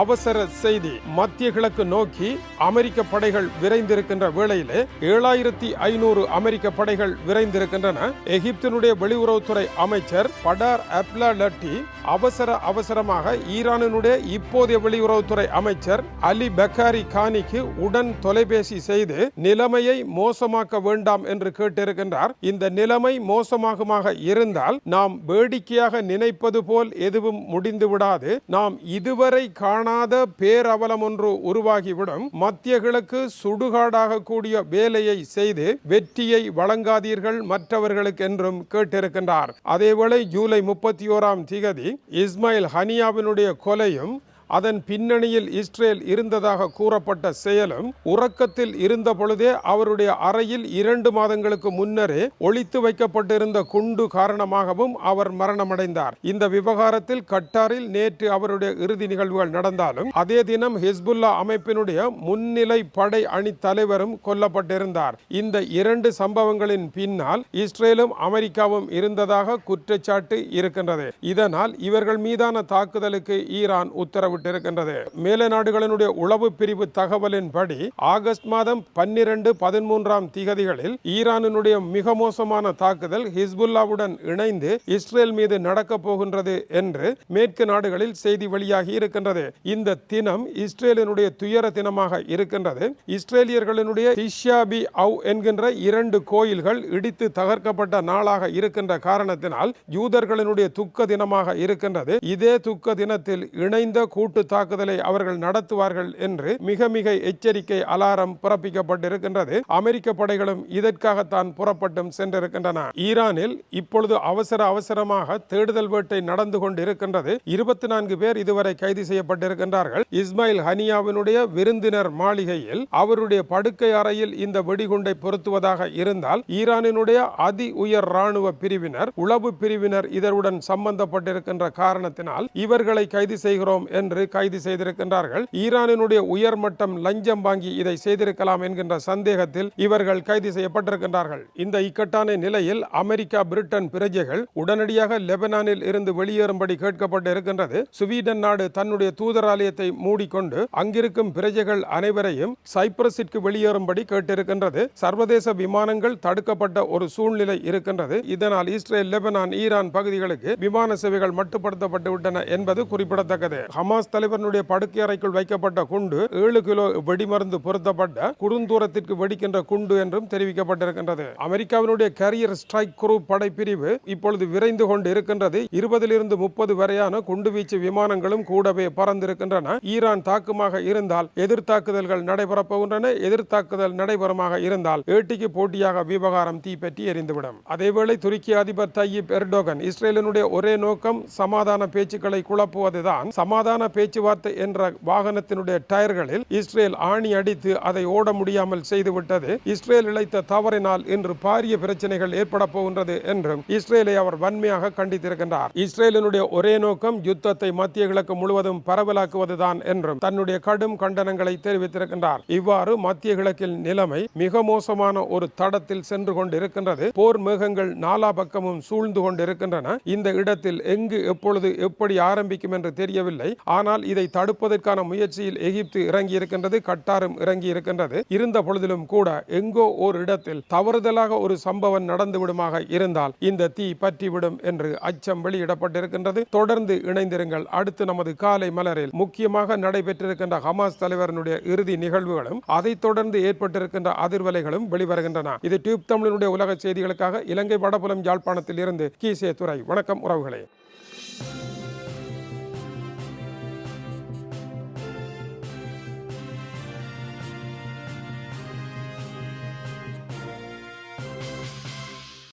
அவசர செய்தி மத்திய கிழக்கு நோக்கி அமெரிக்க படைகள் விரைந்திருக்கின்ற வேளையிலே ஏழாயிரத்தி ஐநூறு அமெரிக்க படைகள் விரைந்திருக்கின்றன. எகிப்தினுடைய வெளியுறவுத்துறை அமைச்சர் படார் அப்லா லட்டி அவசர அவசரமாக ஈரானினுடைய இப்போதைய வெளியுறவுத்துறை அமைச்சர் அலி பக்காரி கானிக்கு உடன் தொலைபேசி செய்து நிலைமையை மோசமாக்க வேண்டாம் என்று கேட்டிருக்கின்றார். இந்த நிலைமை மோசமாகுமாக இருந்தால் நாம் வேடிக்கையாக நினைப்பது போல் எதுவும் முடிந்து விடாது நாம் இதுவரை காணாத பேரவலம் ஒன்று உருவாகிவிடும். மத்திய கிழக்கு சுடுகாடாக கூடிய வேலையை செய்து வெற்றியை வழங்காதீர்கள் மற்றவர்களுக்கு என்றும் கேட்டிருக்கின்றார். அதேவேளை ஜூலை முப்பத்தி ஓராம் திகதி இஸ்மாயில் ஹனியாவினுடைய கொலையும் அதன் பின்னணியில் இஸ்ரேல் இருந்ததாக கூறப்பட்ட செயலும் உறக்கத்தில் இருந்த பொழுதே அவருடைய அறையில் இரண்டு மாதங்களுக்கு முன்னரே ஒழித்து வைக்கப்பட்டிருந்த குண்டு காரணமாகவும் அவர் மரணமடைந்தார். இந்த விவகாரத்தில் கட்டாரில் நேற்று அவருடைய இறுதி நிகழ்வுகள் நடந்தாலும் அதே தினம் ஹிஸ்புல்லா அமைப்பினுடைய முன்னிலை படை அணி தலைவரும் கொல்லப்பட்டிருந்தார். இந்த இரண்டு சம்பவங்களின் பின்னால் இஸ்ரேலும் அமெரிக்காவும் இருந்ததாக குற்றச்சாட்டு இருக்கின்றது. இதனால் இவர்கள் மீதான தாக்குதலுக்கு ஈரான் உத்தரவு உத்தரவிட்டிருக்கின்றது மேலை நாடுகளினுடைய உளவு பிரிவு தகவலின்படி ஆகஸ்ட் மாதம் பன்னிரண்டு பதிமூன்றாம் திகதிகளில் ஈரானினுடைய மிக மோசமான தாக்குதல் ஹிஸ்புல்லாவுடன் இணைந்து இஸ்ரேல் மீது நடக்கப் போகின்றது என்று மேற்கு நாடுகளில் செய்தி வெளியாகி இருக்கின்றது. இந்த தினம் இஸ்ரேலினுடைய துயர தினமாக இருக்கின்றது. இஸ்ரேலியர்களினுடைய திஷ்யாபி அவ் என்கின்ற இரண்டு கோயில்கள் இடித்து தகர்க்கப்பட்ட நாளாக இருக்கின்ற காரணத்தினால் யூதர்களினுடைய துக்க தினமாக இருக்கின்றது. இதே துக்க தினத்தில் இணைந்த கூட கூட்டு தாக்குதலை அவர்கள் நடத்துவார்கள் என்று மிக மிக எச்சரிக்கை அலாரம் பிறப்பிக்கப்பட்டிருக்கின்றது. அமெரிக்க படைகளும் இதற்காகத்தான் புறப்பட்டும் சென்றிருக்கின்றன. ஈரானில் இப்பொழுது அவசர அவசரமாக தேடுதல் வேட்டை நடந்து கொண்டிருக்கின்றது. இருபத்தி நான்கு பேர் இதுவரை கைது செய்யப்பட்டிருக்கின்றார்கள். இஸ்மாயில் ஹனியாவினுடைய விருந்தினர் மாளிகையில் அவருடைய படுக்கை அறையில் இந்த வெடிகுண்டை பொருத்துவதாக இருந்தால் ஈரானினுடைய அதி உயர் ராணுவ பிரிவினர் உளவு பிரிவினர் இதனுடன் சம்பந்தப்பட்டிருக்கின்ற காரணத்தினால் இவர்களை கைது செய்கிறோம் என்று என்று கைது செய்திருக்கின்றார்கள். ஈரானினுடைய உயர்மட்டம் லஞ்சம் வாங்கி இதை செய்திருக்கலாம் என்கின்ற சந்தேகத்தில் இவர்கள் கைது செய்யப்பட்டிருக்கின்றார்கள். இந்த இக்கட்டான நிலையில் அமெரிக்கா பிரிட்டன் பிரஜைகள் உடனடியாக லெபனானில் இருந்து வெளியேறும்படி கேட்கப்பட்டு இருக்கின்றது. சுவீடன் நாடு தன்னுடைய தூதராலயத்தை மூடிக்கொண்டு அங்கிருக்கும் பிரஜைகள் அனைவரையும் சைப்ரஸிற்கு வெளியேறும்படி கேட்டிருக்கின்றது. சர்வதேச விமானங்கள் தடுக்கப்பட்ட ஒரு சூழ்நிலை இருக்கின்றது. இதனால் இஸ்ரேல் லெபனான் ஈரான் பகுதிகளுக்கு விமான சேவைகள் மட்டுப்படுத்தப்பட்டு விட்டன என்பது குறிப்பிடத்தக்கது. ஹமாஸ் தலைவனுடைய படுக்கை அறைக்குள் வைக்கப்பட்ட குண்டு ஏழு கிலோ வெடிமருந்து பொருத்தப்பட்ட குறுந்தூரத்திற்கு வெடிக்கின்ற குண்டு என்றும் தெரிவிக்கப்பட்டிருக்கின்றது. அமெரிக்காவினுடைய கரியர் ஸ்ட்ரைக் குரூப் படைப்பிரிவு இப்பொழுது விரைந்து கொண்டு இருக்கின்றது இருபதிலிருந்து முப்பது வரையான குண்டுவீச்சு விமானங்களும் கூடவே பறந்திருக்கின்றன. ஈரான் தாக்குமாக இருந்தால் எதிர்த்தாக்குதல்கள் நடைபெறப் போகின்றன. எதிர்த்தாக்குதல் நடைபெறமாக இருந்தால் ஏட்டிக்கு போட்டியாக விவகாரம் தீப்பற்றி எரிந்துவிடும். அதேவேளை துருக்கி அதிபர் தையீப் எர்டோகன் இஸ்ரேலினுடைய ஒரே நோக்கம் சமாதான பேச்சுக்களை குழப்புவதுதான். சமாதான பேச்சுவார்த்தை என்ற வாகனத்தினுடைய டயர்களில் இஸ்ரேல் ஆணி அடித்து அதை ஓட முடியாமல் செய்துவிட்டது. இஸ்ரேல் இழைத்த தவறினால் இன்று பாரிய பிரச்சனைகள் ஏற்பட போகின்றது என்றும் இஸ்ரேலை அவர் வன்மையாக கண்டித்திருக்கின்றார். இஸ்ரேலினுடைய ஒரே நோக்கம் யுத்தத்தை மத்திய கிழக்கு முழுவதும் பரவலாக்குவதுதான் என்றும் தன்னுடைய கடும் கண்டனங்களை தெரிவித்திருக்கின்றார். இவ்வாறு மத்திய கிழக்கில் நிலைமை மிக மோசமான ஒரு தடத்தில் சென்று கொண்டிருக்கின்றது. போர் மேகங்கள் நாலா பக்கமும் சூழ்ந்து கொண்டிருக்கின்றன. இந்த இடத்தில் எங்கு எப்பொழுது எப்படி ஆரம்பிக்கும் என்று தெரியவில்லை. ஆனால் இதை தடுப்பதற்கான முயற்சியில் எகிப்து இறங்கி இருக்கின்றது கட்டாரும் இறங்கி இருக்கின்றது இருந்த பொழுதிலும் கூட எங்கோ ஒரு இடத்தில் தவறுதலாக ஒரு சம்பவம் நடந்து விடுமாக இருந்தால் இந்த தீ பற்றிவிடும் என்று அச்சம் வெளியிடப்பட்டிருக்கின்றது. தொடர்ந்து இணைந்திருங்கள். அடுத்து நமது காலை மலரில் முக்கியமாக நடைபெற்றிருக்கின்ற ஹமாஸ் தலைவரனுடைய இறுதி நிகழ்வுகளும் அதைத் தொடர்ந்து ஏற்பட்டிருக்கின்ற அதிர்வலைகளும் வெளிவருகின்றன. இது டியூப் தமிழனுடைய உலக செய்திகளுக்காக இலங்கை வடபுலம் யாழ்ப்பாணத்தில் இருந்து கீசே துறை வணக்கம் உறவுகளே.